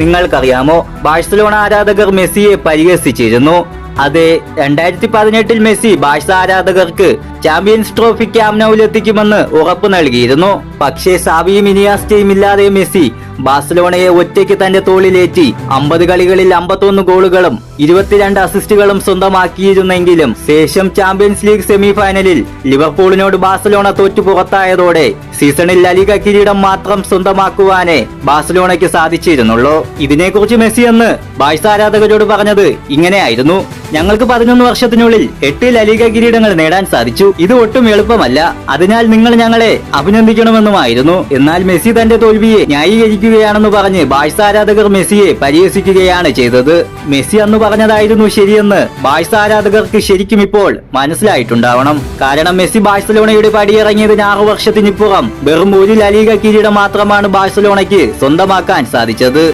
നിങ്ങൾക്കറിയാമോ? ബാഴ്സലോണ ആരാധകർ മെസ്സിയെ പരിഹസിച്ചിരുന്നു. അതെ രണ്ടായിരത്തി പതിനെട്ടിൽ മെസ്സി ബാഴ്സ ആരാധകർക്ക് ചാമ്പ്യൻസ് ട്രോഫി ക്യാമ്നൌലെത്തിക്കുമെന്ന് ഉറപ്പ് നൽകിയിരുന്നു. പക്ഷേ സാവിയും ഇനിയാസ് ടീമില്ലാതെ മെസ്സി ബാഴ്സലോണയെ ഒറ്റയ്ക്ക് തന്റെ തോളിലേറ്റി അമ്പത് കളികളിൽ അമ്പത്തൊന്ന് ഗോളുകളും ഇരുപത്തിരണ്ട് അസിസ്റ്റുകളും സ്വന്തമാക്കിയിരുന്നെങ്കിലും ശേഷം ചാമ്പ്യൻസ് ലീഗ് സെമി ഫൈനലിൽ ലിവർപൂളിനോട് ബാഴ്സലോണ തോറ്റു പുറത്തായതോടെ സീസണിൽ ലലിക കിരീടം മാത്രം സ്വന്തമാക്കുവാനേ ബാഴ്സലോണയ്ക്ക് സാധിച്ചിരുന്നുള്ളൂ. ഇതിനെക്കുറിച്ച് മെസ്സി എന്ന് ബാഴ്സ ആരാധകരോട് പറഞ്ഞത് ഇങ്ങനെയായിരുന്നു. ഞങ്ങൾക്ക് പതിനൊന്ന് വർഷത്തിനുള്ളിൽ എട്ട് ലലിക കിരീടങ്ങൾ നേടാൻ സാധിച്ചു. ഇത് ഒട്ടും എളുപ്പമല്ല. അതിനാൽ നിങ്ങൾ ഞങ്ങളെ അഭിനന്ദിക്കണമെന്നുമായിരുന്നു. എന്നാൽ മെസ്സി തന്റെ തോൽവിയെ ന്യായീകരിക്കുകയാണെന്ന് പറഞ്ഞ് ബാഴ്സ ആരാധകർ മെസ്സിയെ പരിഹസിക്കുകയാണ് ചെയ്തത്. മെസ്സി അന്ന് പറഞ്ഞതായിരുന്നു ശരിയെന്ന് ബാഴ്സ ആരാധകർക്ക് ശരിക്കും ഇപ്പോൾ മനസ്സിലായിട്ടുണ്ടാവണം. കാരണം മെസ്സി ബാഴ്സലോണയുടെ പടിയിറങ്ങിയതിന് ആറു വർഷത്തിനിപ്പുറം വെറും ഒരു ലലിക കിരീടം മാത്രമാണ് ബാഴ്സലോണയ്ക്ക് സ്വന്തമാക്കാൻ സാധിച്ചത്.